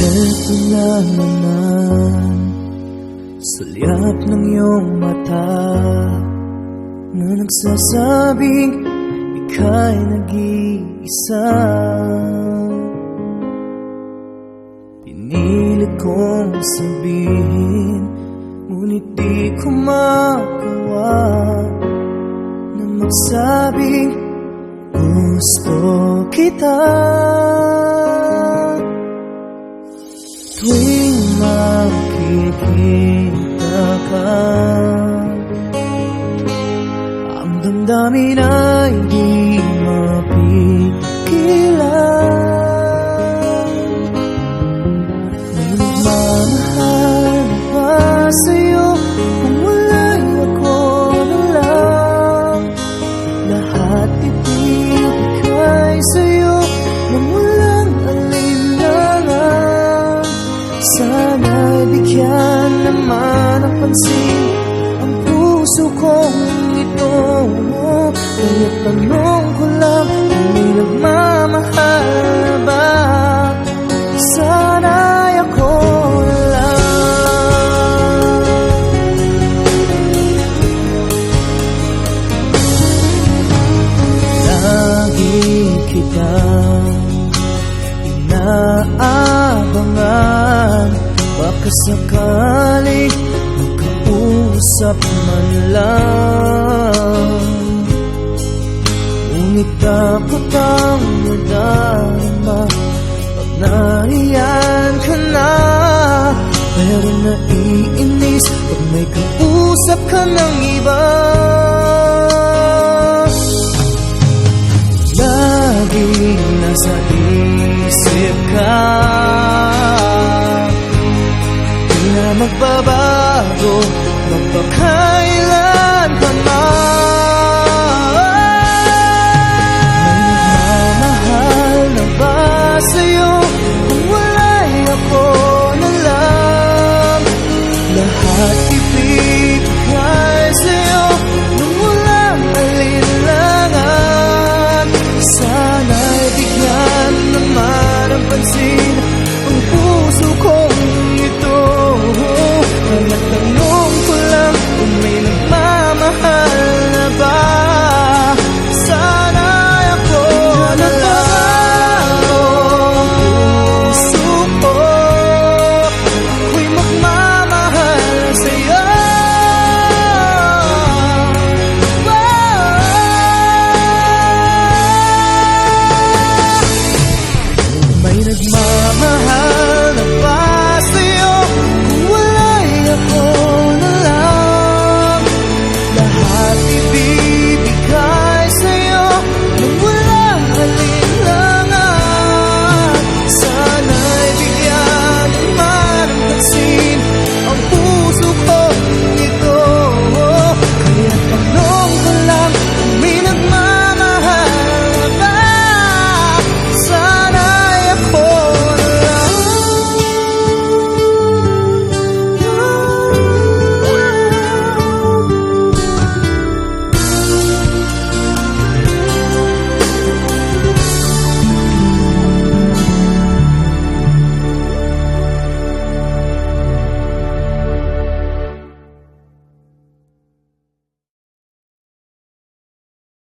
Ito na naman Sulyap ng iyong mata Na nagsasabing Ika'y nag-iisa. Pinilit kong sabihin Ngunit di ko magawa Na magsabing Gusto kita Tuwing makikita ka. Ang damdamin ay di mapigilan bigyan naman ng pansin Ang puso kong ito Kaya tanong ko lang Kung may nagmamahal na ba Sana'y ako lang. Lagi kita Baka sakaling makausap man lang. Ngunit dapat ang nadama Pag nariyan ka na Pero naiinis Pag may kausap ka ng iba. Laging nasa isip come.